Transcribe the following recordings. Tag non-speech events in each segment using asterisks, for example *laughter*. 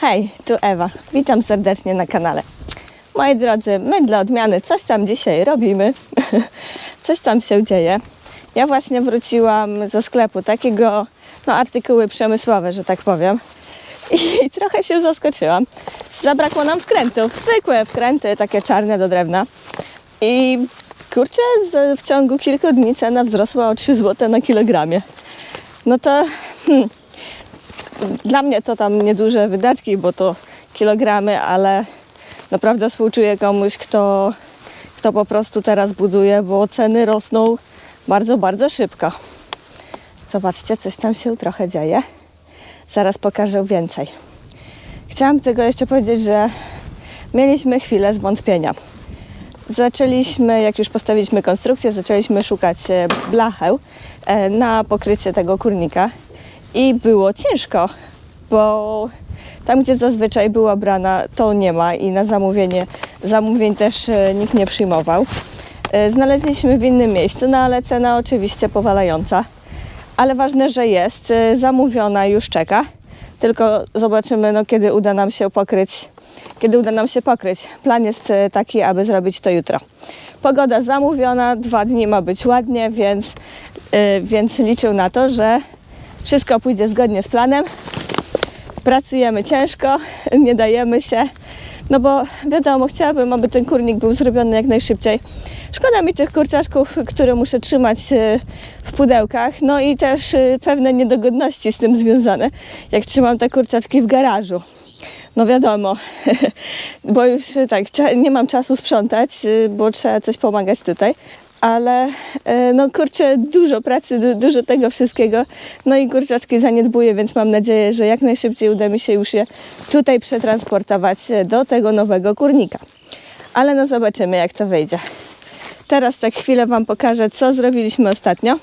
Hej, tu Ewa. Witam serdecznie na kanale. Moi drodzy, my dla odmiany coś tam dzisiaj robimy. *laughs* coś tam się dzieje. Ja właśnie wróciłam ze sklepu takiego, no artykuły przemysłowe, że tak powiem. *laughs* I trochę się zaskoczyłam. Zabrakło nam wkrętów, zwykłe wkręty, takie czarne do drewna. I kurczę, w ciągu kilku dni cena wzrosła o 3 zł na kilogramie. No to hmm, dla mnie to tam nieduże wydatki, bo to kilogramy, ale naprawdę współczuję komuś, kto, kto po prostu teraz buduje, bo ceny rosną bardzo, bardzo szybko. Zobaczcie, coś tam się trochę dzieje. Zaraz pokażę więcej. Chciałam tylko jeszcze powiedzieć, że mieliśmy chwilę zwątpienia. Zaczęliśmy, jak już postawiliśmy konstrukcję, zaczęliśmy szukać e, blacheł e, na pokrycie tego kurnika i było ciężko, bo tam, gdzie zazwyczaj była brana, to nie ma i na zamówienie zamówień też e, nikt nie przyjmował. E, Znaleźliśmy w innym miejscu, no ale cena oczywiście powalająca. Ale ważne, że jest, e, zamówiona już czeka. Tylko zobaczymy, no, kiedy uda nam się pokryć kiedy uda nam się pokryć. Plan jest taki, aby zrobić to jutro. Pogoda zamówiona, dwa dni ma być ładnie, więc, więc liczę na to, że wszystko pójdzie zgodnie z planem. Pracujemy ciężko, *laughs* nie dajemy się, no bo wiadomo, chciałabym, aby ten kurnik był zrobiony jak najszybciej. Szkoda mi tych kurczaczków, które muszę trzymać e, w pudełkach, no i też e, pewne niedogodności z tym związane, jak trzymam te kurczaczki w garażu. No wiadomo, *laughs* bo już y, tak, nie mam czasu sprzątać, bo trzeba coś pomagać tutaj. Ale y, no kurczę, dużo pracy, du- dużo tego wszystkiego. No i kurczaczki zaniedbuję, więc mam nadzieję, że jak najszybciej uda mi się już je tutaj przetransportować y, do tego nowego kurnika. Ale no zobaczymy, jak to wyjdzie. Teraz tak chwilę Wam pokażę, co zrobiliśmy ostatnio.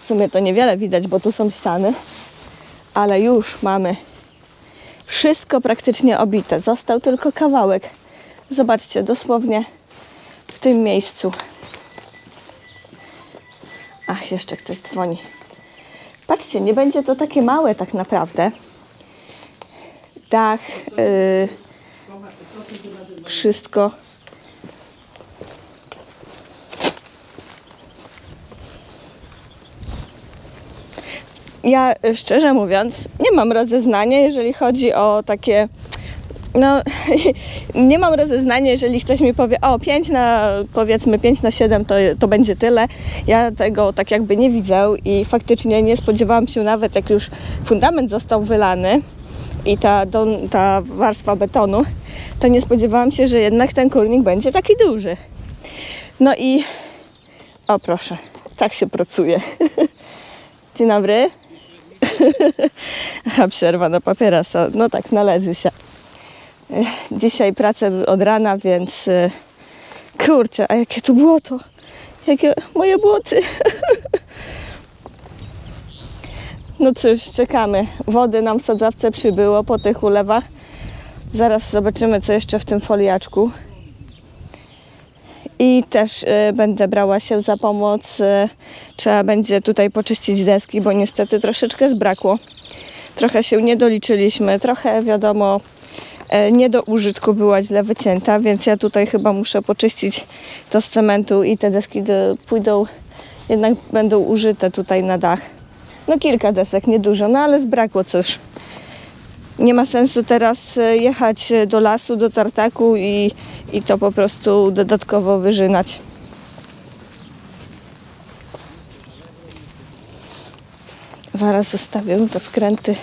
W sumie to niewiele widać, bo tu są ściany, ale już mamy wszystko praktycznie obite. Został tylko kawałek. Zobaczcie, dosłownie w tym miejscu. Ach, jeszcze ktoś dzwoni. Patrzcie, nie będzie to takie małe tak naprawdę. Dach, yy, wszystko. Ja y, szczerze mówiąc nie mam rozeznania, jeżeli chodzi o takie. No, *laughs* nie mam rozeznania, jeżeli ktoś mi powie, o 5 na powiedzmy 5 na 7 to, to będzie tyle. Ja tego tak jakby nie widzę i faktycznie nie spodziewałam się nawet, jak już fundament został wylany i ta, don, ta warstwa betonu, to nie spodziewałam się, że jednak ten kurnik będzie taki duży. No i o proszę, tak się pracuje. *laughs* Dzień dobry. *laughs* Aha, przerwa na papierosa. No tak, należy się. Ech, Dzisiaj pracę od rana, więc e, kurczę, a jakie tu błoto. Jakie moje błoty. *laughs* No cóż, czekamy. Wody nam w sadzawce przybyło po tych ulewach. Zaraz zobaczymy, co jeszcze w tym foliaczku. I też e, będę brała się za pomoc. e, trzeba będzie tutaj poczyścić deski, bo niestety troszeczkę zbrakło. Trochę się nie doliczyliśmy, trochę wiadomo, e, nie do użytku była źle wycięta, więc ja tutaj chyba muszę poczyścić to z cementu i te deski do, pójdą, jednak będą użyte tutaj na dach. No kilka desek, niedużo, no ale zbrakło cóż. Nie ma sensu teraz e, jechać e, do lasu, do tartaku i, i to po prostu dodatkowo wyżynać. Zaraz zostawię te wkręty.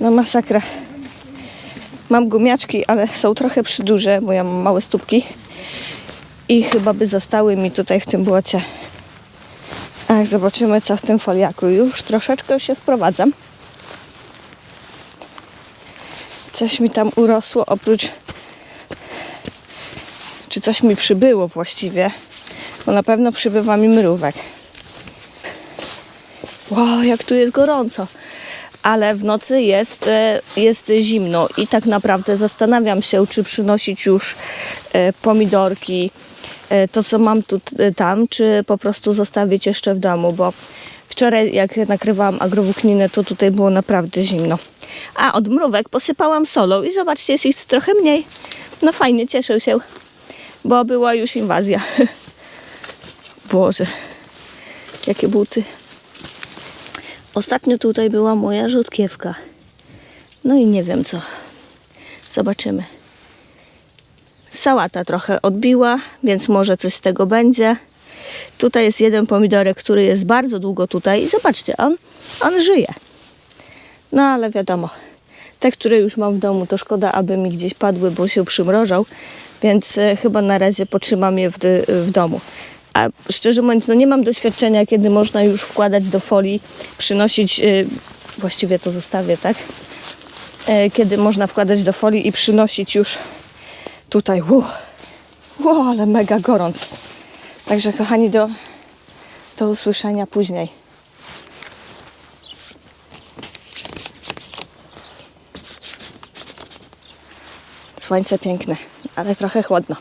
No masakra. Mam gumiaczki, ale są trochę przyduże, bo ja mam małe stópki. I chyba by zostały mi tutaj w tym błocie. Ach, zobaczymy co w tym foliaku. Już troszeczkę się wprowadzam. Coś mi tam urosło oprócz. Czy coś mi przybyło właściwie? Bo na pewno przybywa mi mrówek. Wow, jak tu jest gorąco. Ale w nocy jest, e, jest zimno i tak naprawdę zastanawiam się, czy przynosić już e, pomidorki, e, to co mam tu, tam, czy po prostu zostawić jeszcze w domu, bo Wczoraj, jak nakrywałam agrowłókninę, to tutaj było naprawdę zimno. A od mrówek posypałam solą i zobaczcie, jest ich trochę mniej. No fajnie, cieszę się, bo była już inwazja. *laughs* Boże, jakie buty. Ostatnio tutaj była moja rzutkiewka. No i nie wiem co. Zobaczymy. Sałata trochę odbiła, więc może coś z tego będzie. Tutaj jest jeden pomidorek, który jest bardzo długo tutaj i zobaczcie, on, on żyje. No ale wiadomo, te, które już mam w domu, to szkoda, aby mi gdzieś padły, bo się przymrożał, więc e, chyba na razie potrzymam je w, dy- w domu. A szczerze mówiąc, no nie mam doświadczenia, kiedy można już wkładać do folii, przynosić, e, właściwie to zostawię, tak? E, Kiedy można wkładać do folii i przynosić już tutaj. Ło, ło ale mega gorąc. Także kochani, do, do usłyszenia później. Słońce piękne, ale trochę chłodno.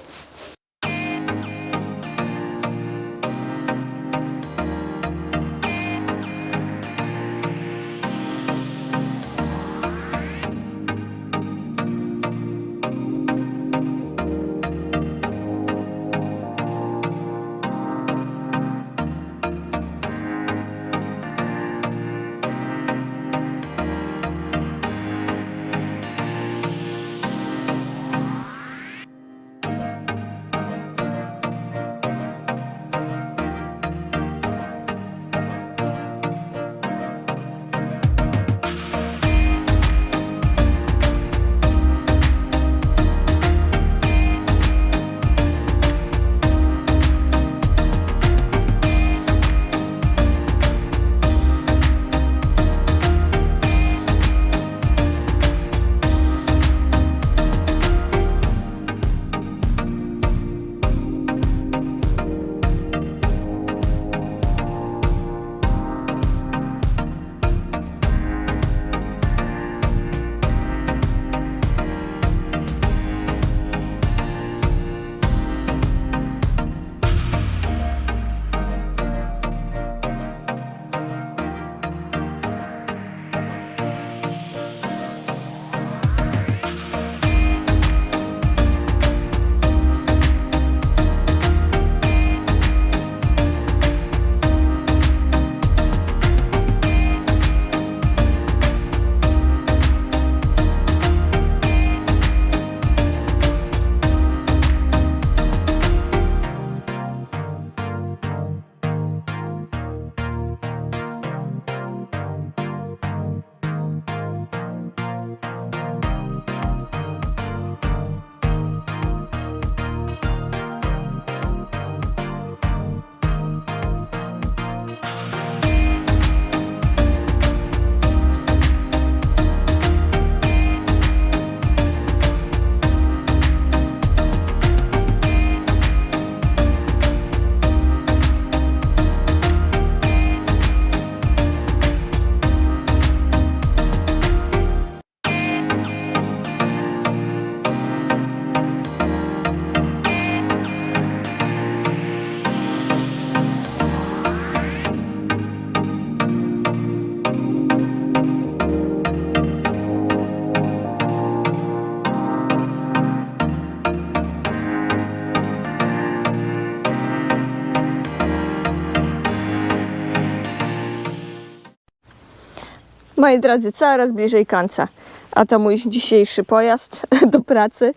Moi drodzy, coraz bliżej końca. A to mój dzisiejszy pojazd *laughs* do pracy.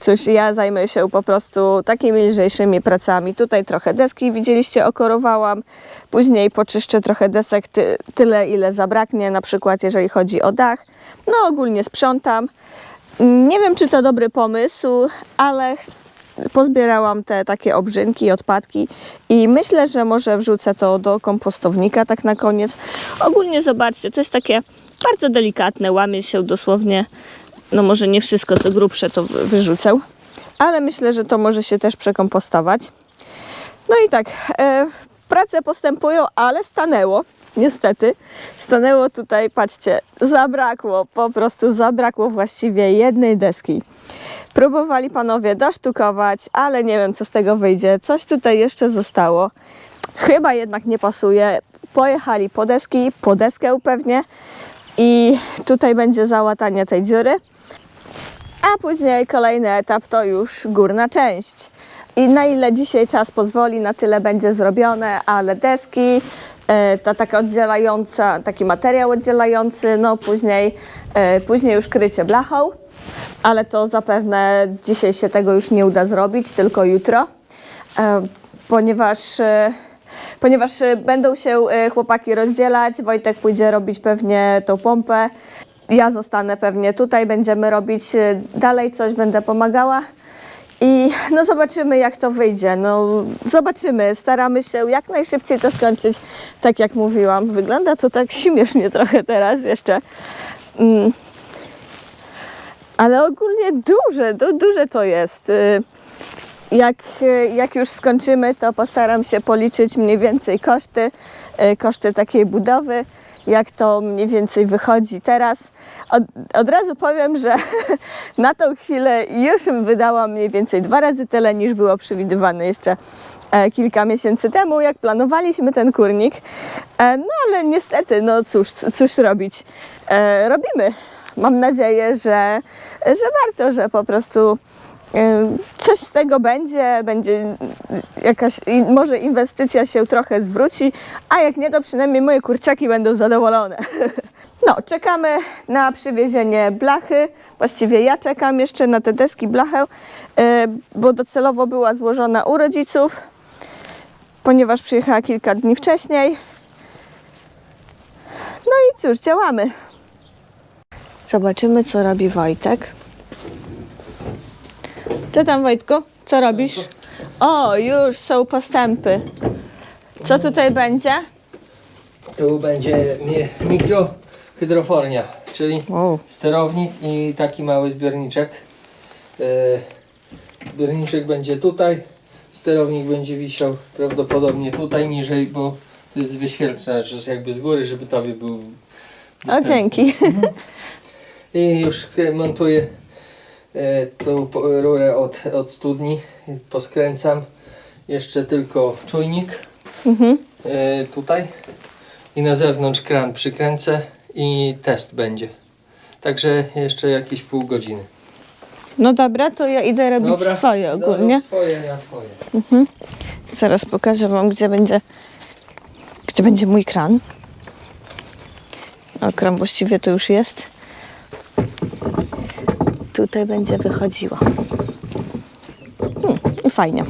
Cóż, ja zajmę się po prostu takimi lżejszymi pracami. Tutaj trochę deski widzieliście, okorowałam. Później poczyszczę trochę desek ty, tyle, ile zabraknie, na przykład jeżeli chodzi o dach. No ogólnie sprzątam. Nie wiem, czy to dobry pomysł, ale pozbierałam te takie obrzynki, odpadki i myślę, że może wrzucę to do kompostownika tak na koniec. Ogólnie zobaczcie, to jest takie bardzo delikatne, łamie się dosłownie, no może nie wszystko co grubsze to wy- wyrzucę, ale myślę, że to może się też przekompostować. No i tak, e, prace postępują, ale stanęło. Niestety, stanęło tutaj, patrzcie, zabrakło, po prostu zabrakło właściwie jednej deski. Próbowali panowie dosztukować, ale nie wiem, co z tego wyjdzie. Coś tutaj jeszcze zostało. Chyba jednak nie pasuje. pojechali po deski, po deskę pewnie i tutaj będzie załatanie tej dziury. A później kolejny etap to już górna część. I na ile dzisiaj czas pozwoli, na tyle będzie zrobione, ale deski, ta taka oddzielająca, taki materiał oddzielający, no później, e, później już krycie blachą, ale to zapewne dzisiaj się tego już nie uda zrobić, tylko jutro, e, ponieważ e, ponieważ e, będą się e, chłopaki rozdzielać. Wojtek pójdzie robić pewnie tą pompę. Ja zostanę pewnie tutaj, będziemy robić e, dalej coś, będę pomagała. I no zobaczymy jak to wyjdzie. No zobaczymy, staramy się jak najszybciej to skończyć, tak jak mówiłam. Wygląda to tak śmiesznie trochę teraz jeszcze. Mm. Ale ogólnie duże, du, duże to jest. Y, jak, e, jak już skończymy, to postaram się policzyć mniej więcej koszty, e, koszty takiej budowy, jak to mniej więcej wychodzi teraz. Od, od razu powiem, że *laughs* na tą chwilę już wydałam mniej więcej dwa razy tyle niż było przewidywane jeszcze e, kilka miesięcy temu, jak planowaliśmy ten kurnik. E, No ale niestety, no cóż, cóż robić. E, Robimy. Mam nadzieję, że, że warto, że po prostu coś z tego będzie, będzie jakaś, może inwestycja się trochę zwróci, a jak nie, to przynajmniej moje kurczaki będą zadowolone. *laughs* No, czekamy na przywiezienie blachy. Właściwie ja czekam jeszcze na te deski blachę, e, bo docelowo była złożona u rodziców, ponieważ przyjechała kilka dni wcześniej. No i cóż, działamy. Zobaczymy, co robi Wojtek. Co tam, Wojtku? Co robisz? O, już są postępy. Co tutaj będzie? Tu będzie mi- mikrohydrofornia, czyli Wow. sterownik i taki mały zbiorniczek. E, Zbiorniczek będzie tutaj, sterownik będzie wisiał prawdopodobnie tutaj niżej, bo to jest wyświetlacz jakby z góry, żeby tobie był O, dostępny. dzięki. I już montuję tą po- rurę od, od studni, poskręcam. Jeszcze tylko czujnik Mhm. e, tutaj i na zewnątrz kran przykręcę i test będzie. Także jeszcze jakieś pół godziny. No dobra, to ja idę robić swoje ogólnie. No, swoje, ja twoje. Zaraz pokażę Wam, gdzie będzie, gdzie będzie mój kran. O, kran właściwie to już jest. Tutaj będzie wychodziło. Hmm, I fajnie.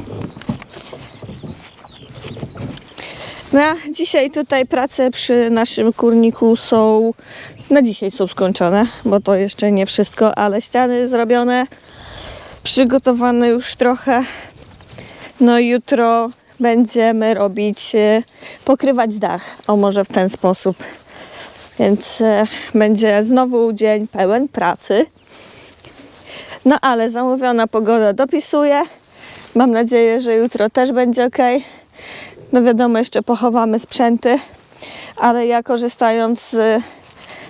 No, a dzisiaj tutaj prace przy naszym kurniku są, na dzisiaj są skończone, bo to jeszcze nie wszystko, ale ściany zrobione, przygotowane już trochę. No jutro będziemy robić, e, pokrywać dach, o może w ten sposób. Więc e, będzie znowu dzień pełen pracy. No ale zamówiona pogoda dopisuje. Mam nadzieję, że jutro też będzie ok. No wiadomo, jeszcze pochowamy sprzęty, ale ja korzystając z,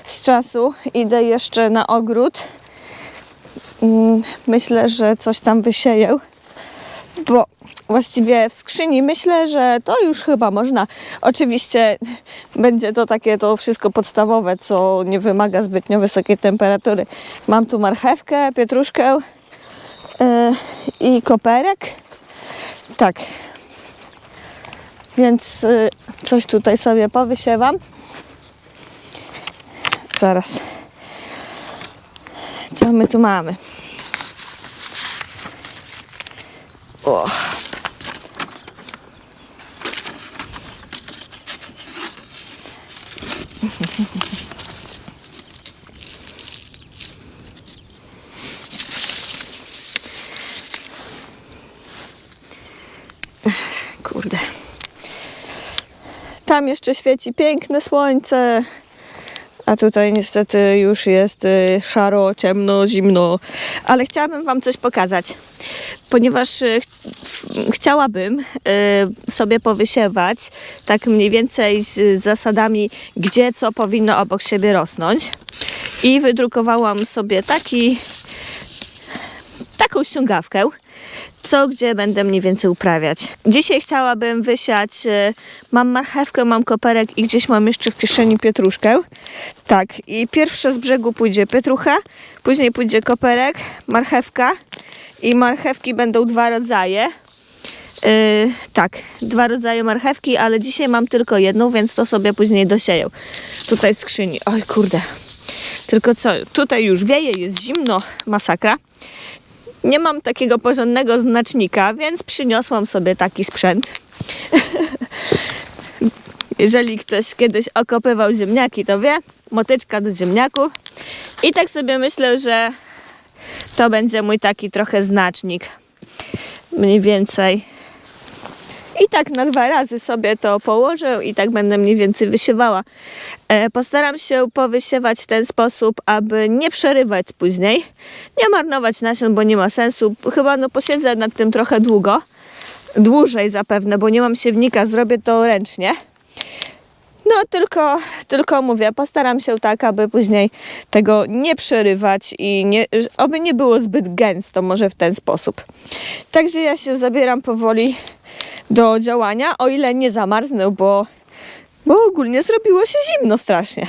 z czasu idę jeszcze na ogród. Mm, Myślę, że coś tam wysieję bo właściwie w skrzyni myślę, że to już chyba można. Oczywiście będzie to takie to wszystko podstawowe, co nie wymaga zbytnio wysokiej temperatury. Mam tu marchewkę, pietruszkę yy, i koperek. Tak. Więc yy, coś tutaj sobie powysiewam. Zaraz. Co my tu mamy? Kurde. Tam jeszcze świeci piękne słońce, a tutaj niestety już jest y, szaro, ciemno, zimno. Ale chciałabym Wam coś pokazać, ponieważ ch- chciałabym y, sobie powysiewać tak mniej więcej z zasadami, gdzie co powinno obok siebie rosnąć. I wydrukowałam sobie taki, taką ściągawkę. co gdzie będę mniej więcej uprawiać. Dzisiaj chciałabym wysiać, e, mam marchewkę, mam koperek i gdzieś mam jeszcze w kieszeni pietruszkę. Tak, i pierwsze z brzegu pójdzie pietrucha, później pójdzie koperek, marchewka i marchewki będą dwa rodzaje. Yy, tak, dwa rodzaje marchewki, ale dzisiaj mam tylko jedną, więc to sobie później dosieję. Tutaj skrzyni. Oj, kurde. Tylko co, tutaj już wieje, jest zimno, masakra. Nie mam takiego porządnego znacznika, więc przyniosłam sobie taki sprzęt. *laughs* Jeżeli ktoś kiedyś okopywał ziemniaki, to wie, motyczka do ziemniaku. I tak sobie myślę, że to będzie mój taki trochę znacznik. Mniej więcej. I tak na dwa razy sobie to położę i tak będę mniej więcej wysiewała. E, postaram się powysiewać w ten sposób, aby nie przerywać później. Nie marnować nasion, bo nie ma sensu. Chyba no posiedzę nad tym trochę długo. Dłużej zapewne, bo nie mam siewnika, zrobię to ręcznie. No tylko, tylko mówię, postaram się tak, aby później tego nie przerywać i nie, aby nie było zbyt gęsto, może w ten sposób. Także ja się zabieram powoli do działania, o ile nie zamarznę, bo, bo ogólnie zrobiło się zimno strasznie.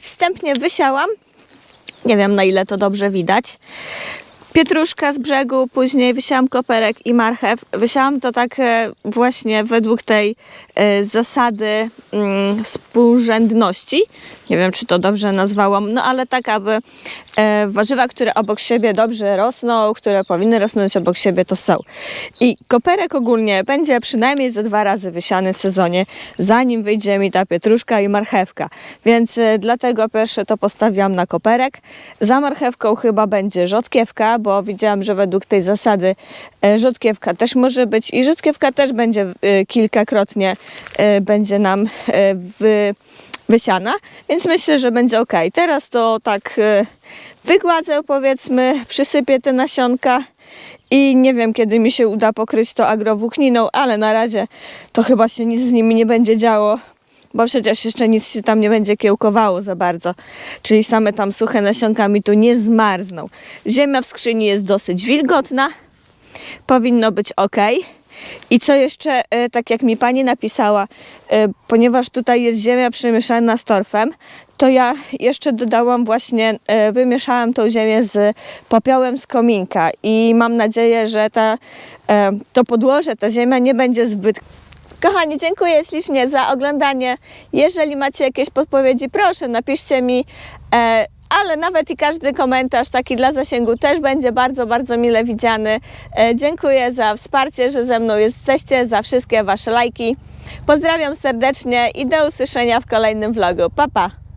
Wstępnie wysiałam. Nie wiem na ile to dobrze widać. Pietruszka z brzegu, później wysiałam koperek i marchew. Wysiałam to tak e, właśnie według tej e, zasady mm, współrzędności. Nie wiem, czy to dobrze nazwałam, no ale tak, aby e, warzywa, które obok siebie dobrze rosną, które powinny rosnąć obok siebie, to są. I koperek ogólnie będzie przynajmniej ze dwa razy wysiany w sezonie, zanim wyjdzie mi ta pietruszka i marchewka. Więc dlatego pierwsze to postawiłam na koperek. Za marchewką chyba będzie rzodkiewka, bo widziałam, że według tej zasady e, rzodkiewka też może być i rzodkiewka też będzie e, kilkakrotnie e, będzie nam wysiana, więc myślę, że będzie ok. Teraz to tak wygładzę powiedzmy, przysypię te nasionka i nie wiem kiedy mi się uda pokryć to agrowłókniną, ale na razie to chyba się nic z nimi nie będzie działo, bo przecież jeszcze nic się tam nie będzie kiełkowało za bardzo, czyli same tam suche nasionka mi tu nie zmarzną. Ziemia w skrzyni jest dosyć wilgotna, powinno być ok. I co jeszcze, e, tak jak mi pani napisała, e, ponieważ tutaj jest ziemia przemieszana z torfem, to ja jeszcze dodałam właśnie, e, wymieszałam tą ziemię z popiołem z kominka i mam nadzieję, że ta, to podłoże, ta ziemia nie będzie zbyt Kochani, dziękuję ślicznie za oglądanie. Jeżeli macie jakieś podpowiedzi, proszę napiszcie mi. E, ale nawet i każdy komentarz taki dla zasięgu też będzie bardzo, bardzo mile widziany. E, dziękuję za wsparcie, że ze mną jesteście, za wszystkie Wasze lajki. Pozdrawiam serdecznie i do usłyszenia w kolejnym vlogu. Pa, pa!